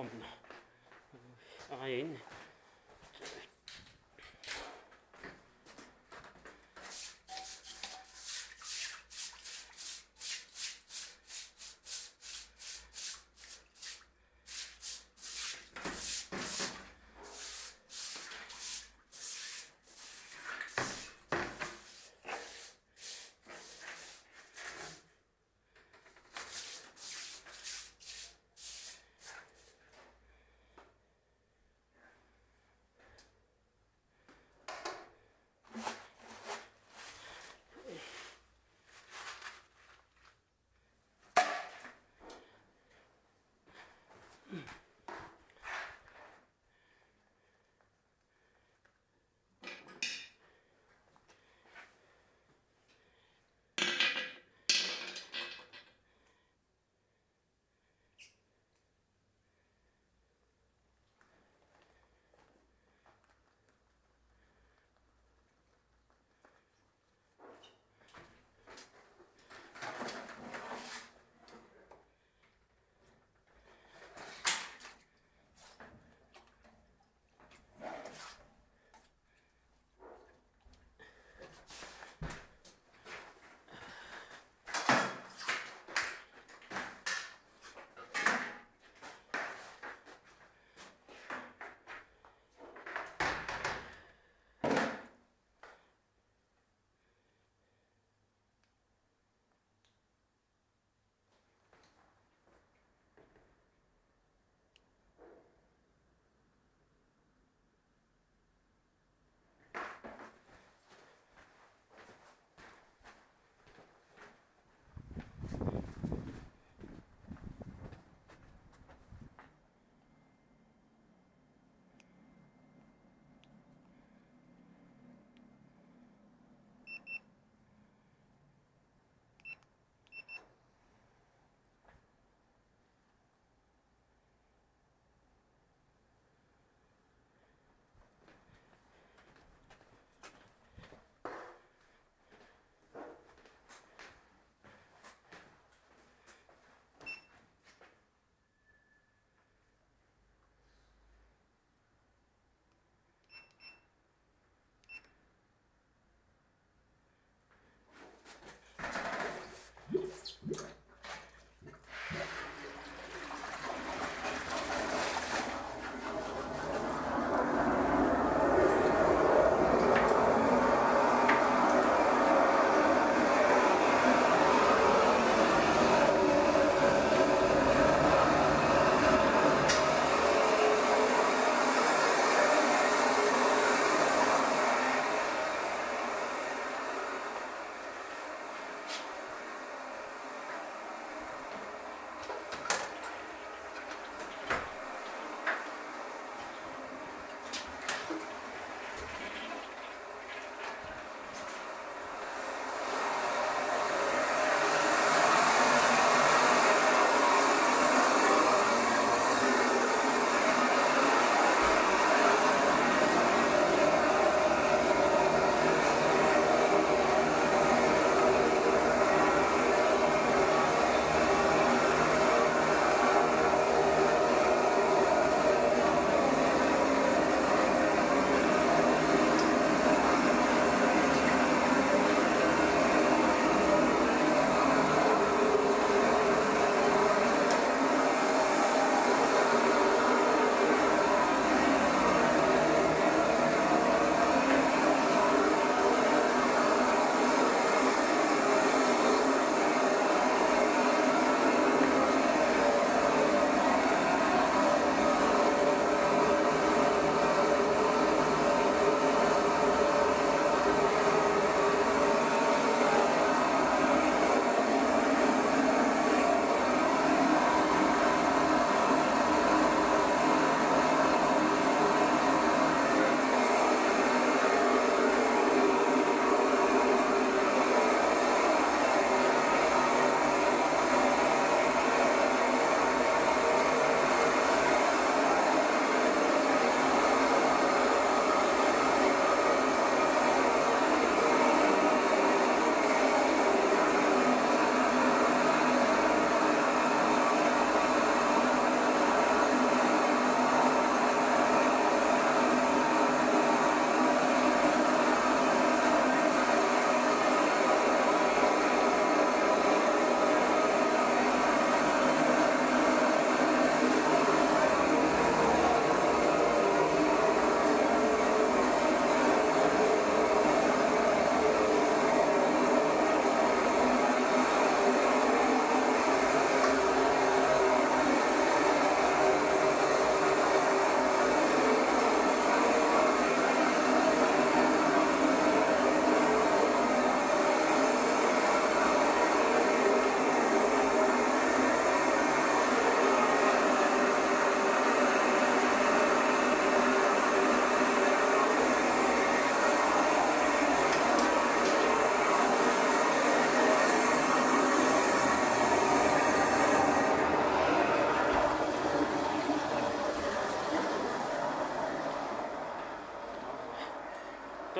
없나? 아, 얘 있네.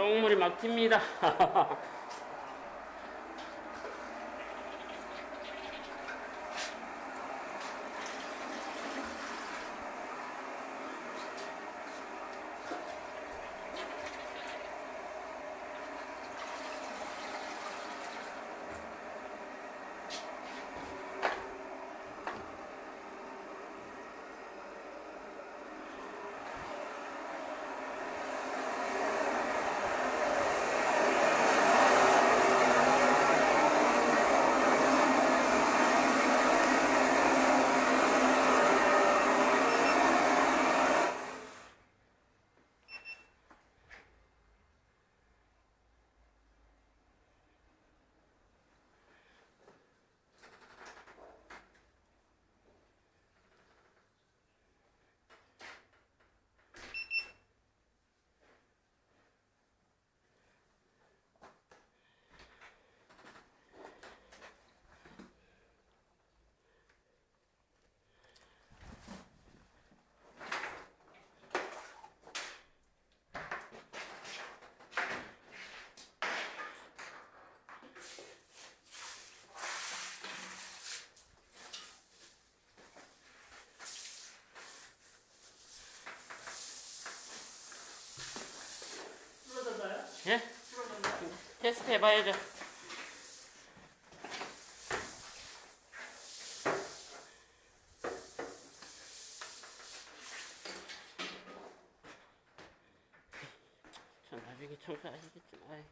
똥물이 막 튑니다. 테스트 해봐야죠. 전 나중에 청소하시겠지만.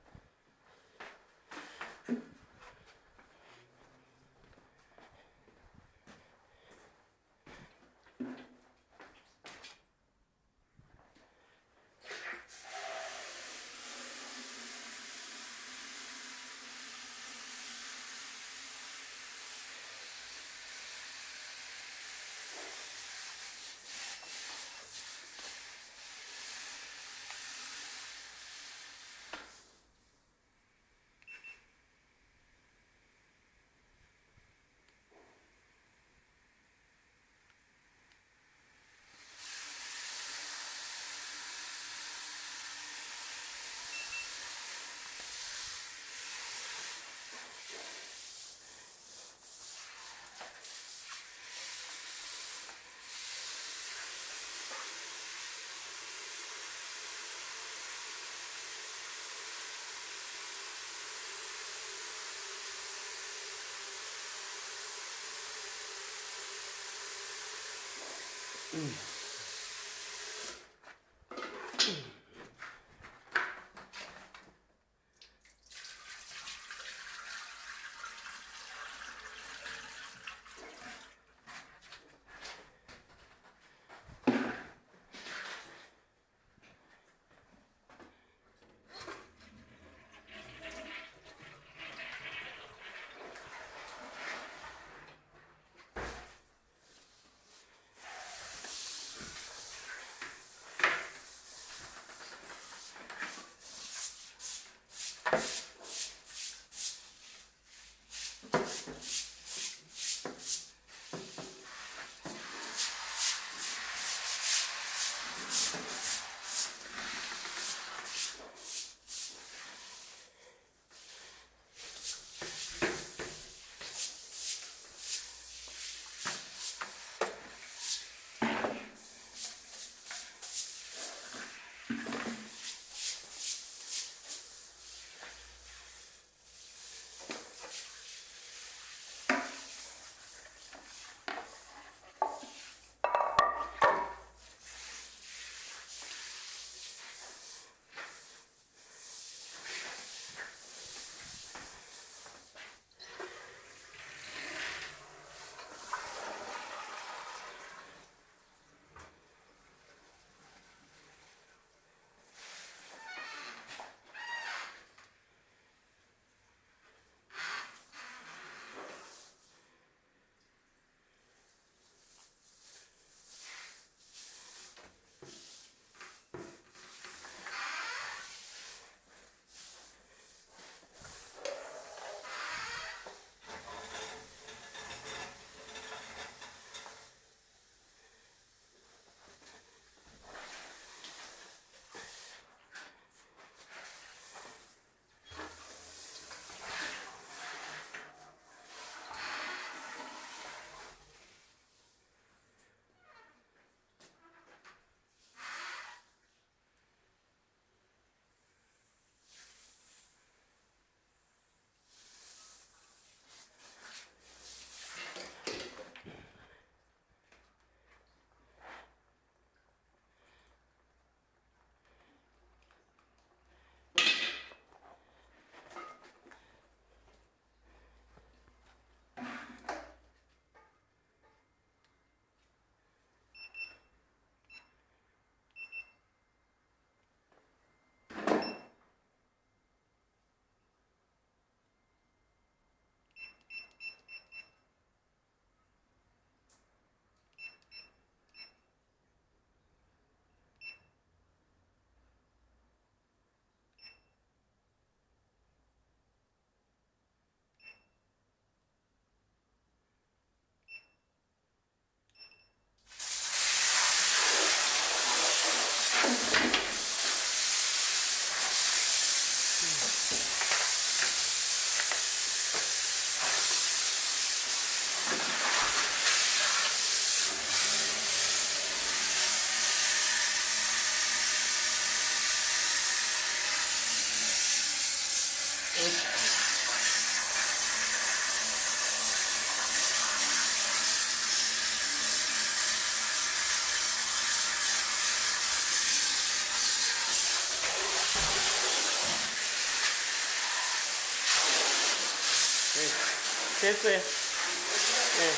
됐어요. 예.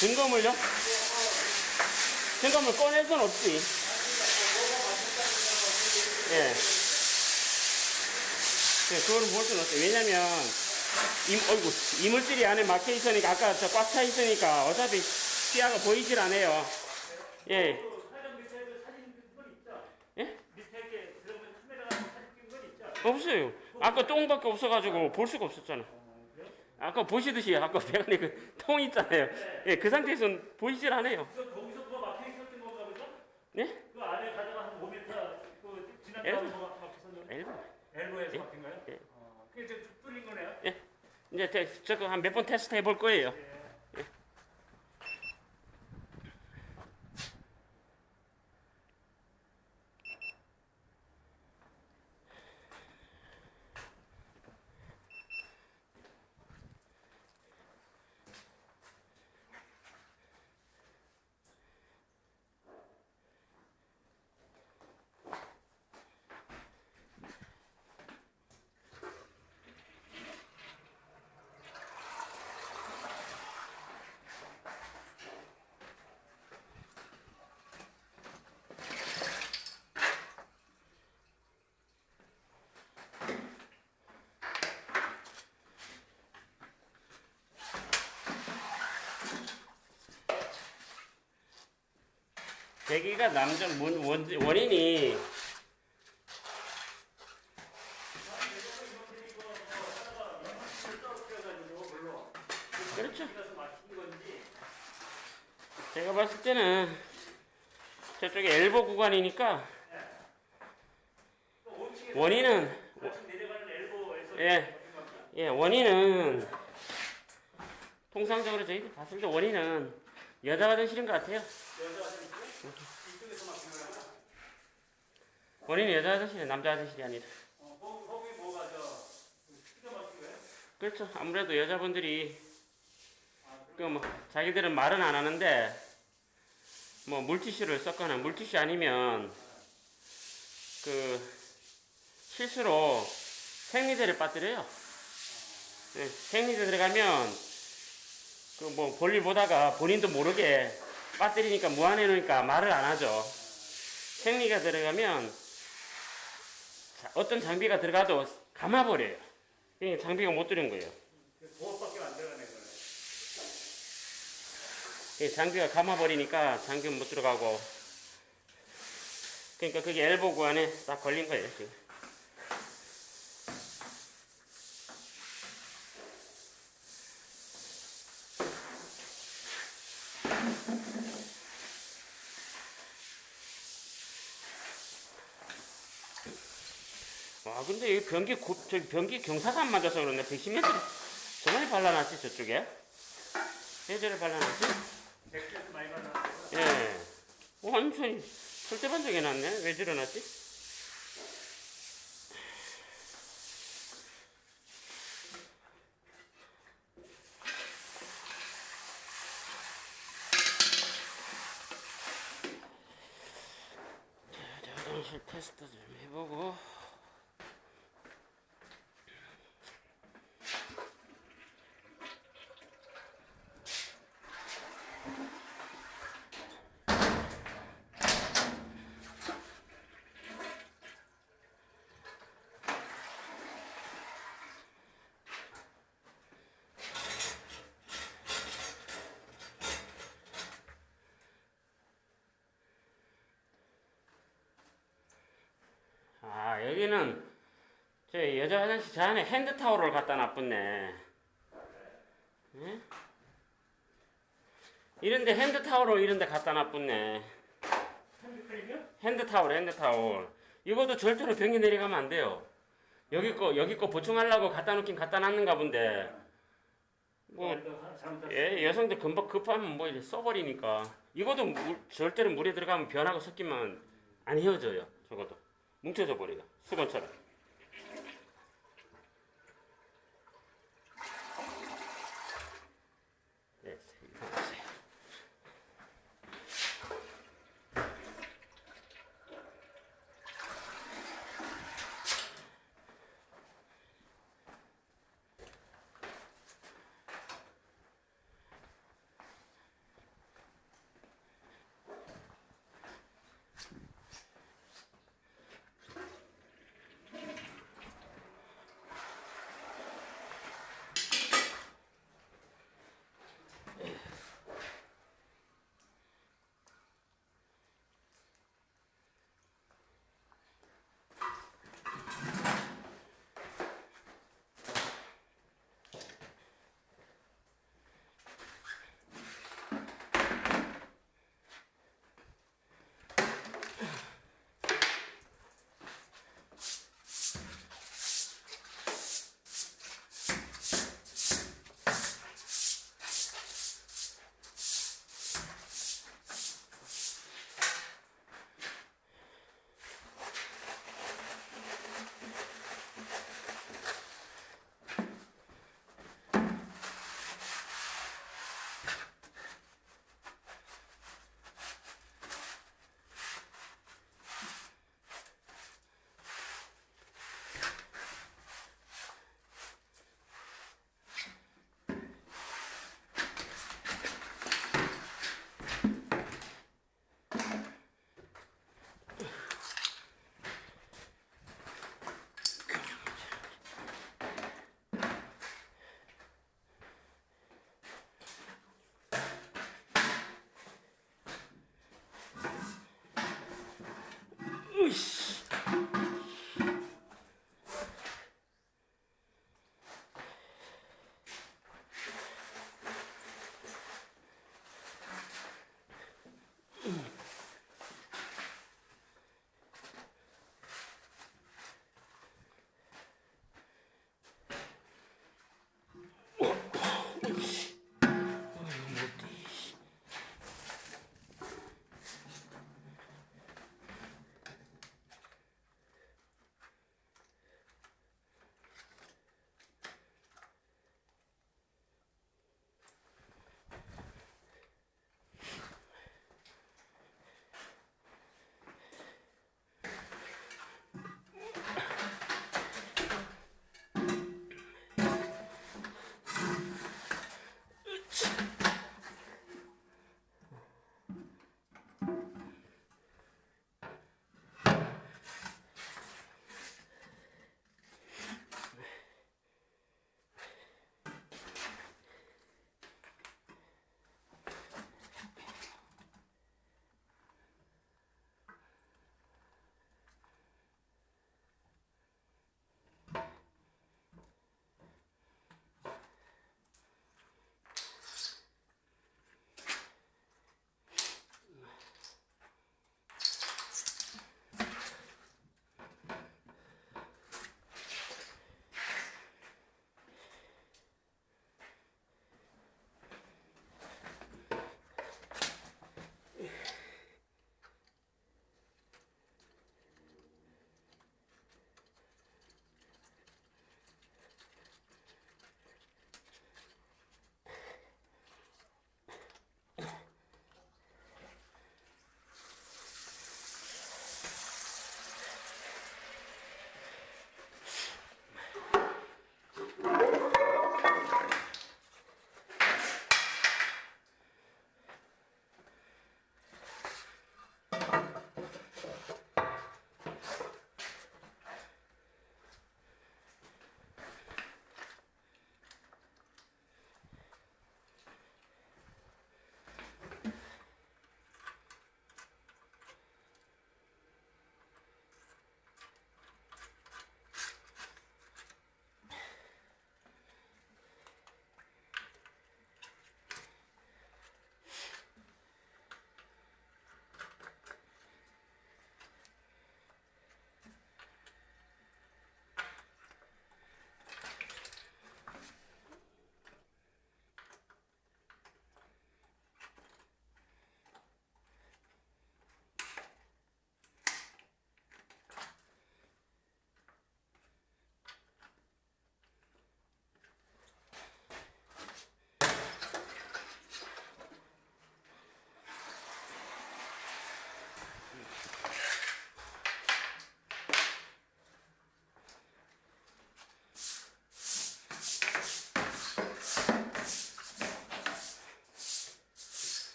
증거물요? 증거물 꺼낼 순 없지. 예. 네, 그거는 볼 수는 없어요. 왜냐면, 임, 어이구, 이물질이 안에 막혀 있으니까, 아까 저 꽉 차 있으니까, 어차피 시야가 보이질 않아요. 예. 사장 밑에도 사진 그건 있죠? 예? 밑에 이렇게 들어보면 카메라가 사진 찍은 건 있죠? 없어요. 아까 똥밖에 없어가지고 볼 수가 없었잖아. 아까 보시듯이 아까 배관에 그 통 있잖아요. 예, 그 상태에서는 보이질 않아요. 그 거기서 그거 막혀 있었던 건가 보죠? 예? 그 안에 가다가 한 5m 그 지난 엘보. 다음에 뭐가 막혔었는데 일본. 엘로에서 예? 막힌가요? 예. 어, 그게 이제 쭉 뚫린 거네요? 이제 대- 저거 한 몇 번 테스트 해볼 거예요. 예. 대기가 남자 원, 원, 원인이 그렇죠. 제가 봤을 때는 저쪽에 엘보 구간이니까 원인은 예. 예 원인은 통상적으로 저희들 봤을 때 원인은 여자 화장실인 것 같아요. 여자 화장실 이쪽에서 막힌 거라고? 원인은 여자 화장실이 남자 화장실이 아니라. 어, 거기, 거기 뭐가 저 튀겨 막힌 거예요? 그렇죠. 아무래도 여자분들이 그뭐 자기들은 말은 안 하는데 뭐 물티슈를 썼거나 물티슈 아니면 그 실수로 생리대를 빠뜨려요. 네, 생리대 들어가면 그 뭐 볼일 보다가 본인도 모르게 빠뜨리니까 무안해 놓으니까 말을 안 하죠. 생리가 들어가면 자, 어떤 장비가 들어가도 감아버려요. 이게 장비가 못 들은 거예요. 그 보호밖에 안 들어가는. 이 장비가 감아버리니까 장비는 못 들어가고 그러니까 그게 엘보 구안에 딱 걸린 거예요 지금 변기 고, 저기 변기 경사가 안 맞아서 그런데 110m 저번에 발라놨지 저쪽에 예전에 발라놨지 백제에서 많이 받았어요. 예. 완전히 절대반적이 났네. 왜 저러놨지? 테스트 좀 해보고. 아, 여기는 저 여자 화장실 저 안에 핸드 타월을 갖다 놔뒀네. 예? 이런데 핸드 타월을 이런데 갖다 놔뒀네. 핸드크림이요? 핸드 타월, 핸드 타월. 이것도 절대로 변기 내려가면 안 돼요. 여기 거 여기 거 보충하려고 갖다 놓긴 갖다 놨는가 본데. 뭐 잘못 예, 여성들 금방 급하면 뭐 이렇게 써버리니까. 이것도 물, 절대로 물에 들어가면 변하고 섞이면 안 헤어져요. 저것도 뭉쳐져 버려요. 수건처럼.